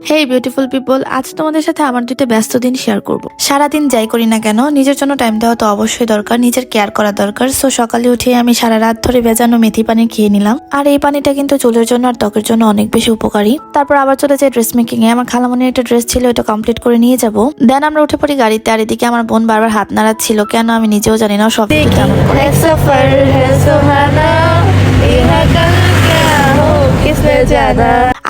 হেই beautiful people আজ তোমাদের সাথে আমার দুইটা ব্যস্ত দিন শেয়ার করব সারাদিন যাই করি না কেন নিজের জন্য টাইম দেওয়া তো অবশ্যই দরকার নিজের কেয়ার করা দরকার সো সকালে উঠে আমি সারা রাত ধরে ভেজানো মেথি পানি খেয়ে নিলাম আর এই পানিটা কিন্তু চুলের জন্য আর ত্বকের জন্য অনেক বেশি উপকারী তারপর আবার চলে যাই ড্রেস মেকিং এ আমার খালামনির একটা ড্রেস ছিল এটা কমপ্লিট করে নিয়ে যাব দেন আমরা উঠে পড়ি গাড়িতে আর এদিকে আমার বোন বারবার হাত নাড়াচ্ছিল কেন আমি নিজেও জানি না সব কিছু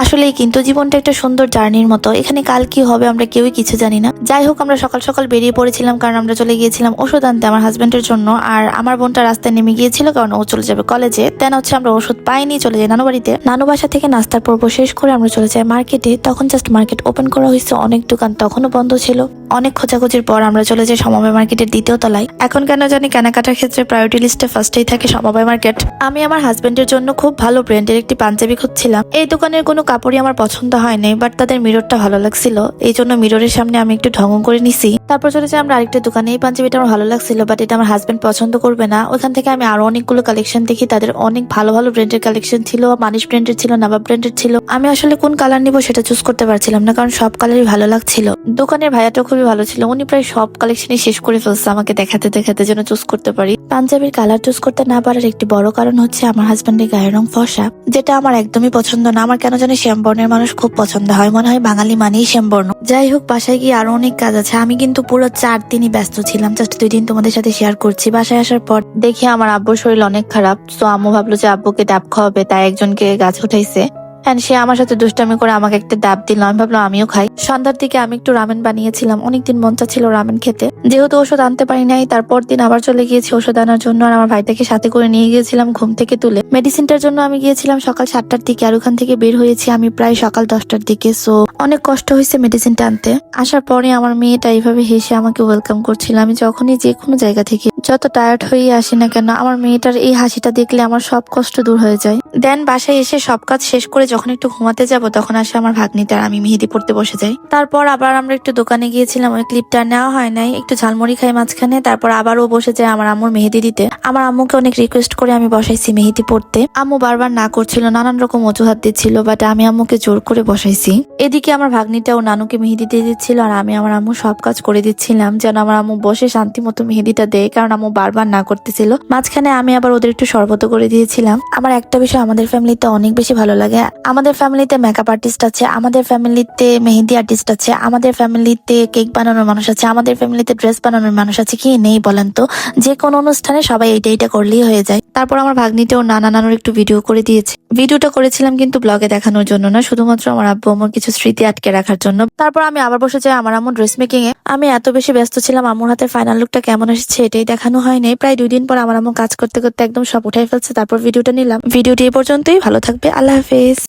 আসলেই কিন্তু জীবনটা একটা সুন্দর জার্নির মতো। এখানে কাল কি হবে আমরা কেউই কিছু জানি না। যাই হোক, আমরা সকাল সকাল বেরিয়ে পড়েছিলাম কারণ আমরা চলে গিয়েছিলাম ওষুধ আনতে আমার হাজব্যান্ডের জন্য। আর আমার বোনটা রাস্তায় নেমে গিয়েছিল কারণ ও চলে যাবে কলেজে। তেন হচ্ছে আমরা ওষুধ পাইনি, চলে যাই নানু বাড়িতে নানু বাসা থেকে নাস্তার পর্ব শেষ করে আমরা চলে যাই মার্কেটে। তখন জাস্ট মার্কেট ওপেন করা হয়েছে, অনেক দোকান তখনও বন্ধ ছিল। অনেক খোঁজাখুঁজির পর আমরা চলে যাই সমবায় মার্কেটের দ্বিতীয় তলায়। এখন কেন জানি কেনাকাটার ক্ষেত্রে প্রায়োরিটি লিস্টে ফার্স্টেই থাকে সমবায় মার্কেট। আমি আমার হাজব্যান্ডের জন্য খুব ভালো ব্র্যান্ডের একটি পাঞ্জাবি খুঁজছিলাম। এই দোকানের কোনো কাপড়ই আমার পছন্দ হয়নি বাট তাদের মিররটা ভালো লাগছিল। এই জন্য মিররের সামনে আমি একটু ঢং করে নিছি। তারপর চলে যাই আমরা আরেকটা দোকানে। এই পাঞ্জাবিটা আমার ভালো লাগছিল বাট এটা আমার হাজবেন্ড পছন্দ করবে না। ওখান থেকে আমি আরও অনেকগুলো কালেকশন দেখি। তাদের অনেক ভালো ভালো ব্র্যান্ডের কালেকশন ছিল। মানিশ ব্র্যান্ডের ছিল, নাবাব ব্র্যান্ডের ছিল। আমি আসলে কোন কালার নিব সেটা চুজ করতে পারছিলাম না, কারণ সব কালারই ভালো লাগছিল। দোকানের ভাইয়াটা খুবই ভালো ছিল। উনি প্রায় সব কালেকশনই শেষ করে ফেলছে আমাকে দেখাতে দেখাতে, যেন চুজ করতে পারি। পাঞ্জাবির কালার চুজ করতে না পারার একটি বড় কারণ হচ্ছে আমার হাজবেন্ডের গায়ের রং ফসা যেটা আমার একদমই পছন্দ না। আমার কেন জানি শ্যামবর্ণের মানুষ খুব পছন্দ হয়। মনে হয় বাঙালি মানেই শ্যামবর্ণ। যাই হোক, বাসায় গিয়ে আরও অনেক কাজ আছে। আমি কিন্তু পুরো চার দিনই ব্যস্ত ছিলাম। জাস্ট দুই দিন তোমাদের সাথে শেয়ার করছি। বাসায় আসার পর দেখি আমার আব্বুর শরীর অনেক খারাপ। তো আম্মু ভাবলো যে, আব্বুকে ডাব খাওয়াবে। তাই একজনকে গাছ উঠাইছে। অ্যান্ড সে আমার সাথে দুষ্টামি করে আমাকে একটা ডাব দিল। আমি ভাবলাম, আমিও খাই। সন্ধ্যার দিকে আমি একটু রামেন বানিয়েছিলাম। অনেকদিন মন ছিল রামেন খেতে। যেহেতু ওষুধ আনতে পারি নাই, তারপর দিন আবার চলে গিয়েছি ওষুধ আনার জন্য। আর আমার ভাইটাকে সাথে করে নিয়ে গিয়েছিলাম ঘুম থেকে তুলে। মেডিসিনটার জন্য আমি গিয়েছিলাম সকাল সাতটার দিকে। আর ওখান থেকে বের হয়েছি আমি প্রায় সকাল দশটার দিকে। সো অনেক কষ্ট হয়েছে মেডিসিনটা আনতে। আসার পরে আমার মেয়েটা এইভাবে হেসে আমাকে ওয়েলকাম করছিল। আমি যখনই যে কোনো জায়গা থেকে যত টায়ার্ড হয়ে আসি না কেন, আমার মেয়েটার এই হাসিটা দেখলে আমার সব কষ্ট দূর হয়ে যায়। দেন বাসায় এসে সব কাজ শেষ করে যখন একটু ঘুমাতে যাব, তখন আসে আমার ভাগ্নিটা আর আমি মেহেদি পড়তে বসে যাই। তারপর আবার আমরা একটু দোকানে গিয়েছিলাম, ওই ক্লিপটা নেওয়া হয় নাই। একটু ঝালমুড়ি খাই মাঝখানে, তারপর আবারও বসে যায় আমার আম্মুর মেহেদি দিতে। আমার আম্মুকে অনেক রিকোয়েস্ট করে আমি বসাইছি মেহেদি পড়তে। আম্মু বারবার না করছিল, নানান রকম অজুহাত দিচ্ছিল বাট আমি আম্মুকে জোর করে বসাইছি। এদিকে আমার ভাগ্নিটা ও নানুকে মেহেদি দিয়ে দিচ্ছিল, আর আমি আমার আম্মু সব কাজ করে দিচ্ছিলাম, যেন আমার আম্মু বসে শান্তি মতো মেহেদিটা দেয়, কারণ আম্মু বারবার না করতেছিল। মাঝখানে আমি আবার ওদের একটু শরবত করে দিয়েছিলাম। আমার একটা বিষয় আমাদের ফ্যামিলিতে অনেক বেশি ভালো লাগে আমাদের ফ্যামিলিতে মেকআপ আর্টিস্ট আছে, আমাদের ফ্যামিলিতে মেহেদি আর্টিস্ট আছে, আমাদের ফ্যামিলিতে কেক বানানোর মানুষ আছে, আমাদের ফ্যামিলিতে ড্রেস বানানোর মানুষ আছে, কি নেই বলেন তো? যে কোনো অনুষ্ঠানে সবাই এইটা এইটা করলেই হয়ে যায়। তারপর আমার ভাগ্নিটাও নানা নানুর একটু ভিডিও করে দিয়েছে। ভিডিওটা করেছিলাম কিন্তু ব্লগে দেখানোর জন্য না, শুধুমাত্র আমার আব্বু আমার কিছু স্মৃতি আটকে রাখার জন্য। তারপর আমি আবার বসে যাই আমার আম্মু ড্রেস মেকিং এ আমি এত বেশি ব্যস্ত ছিলাম, আম্মুর হাতে ফাইনাল লুকটা কেমন এসেছে এটাই দেখানো হয়নি। প্রায় দুই দিন পর আমার আম্মু কাজ করতে করতে একদম সব উঠাই ফেলছে, তারপর ভিডিওটা নিলাম। ভিডিওটি এ পর্যন্তই, ভালো থাকবে, আল্লাহ হাফেজ।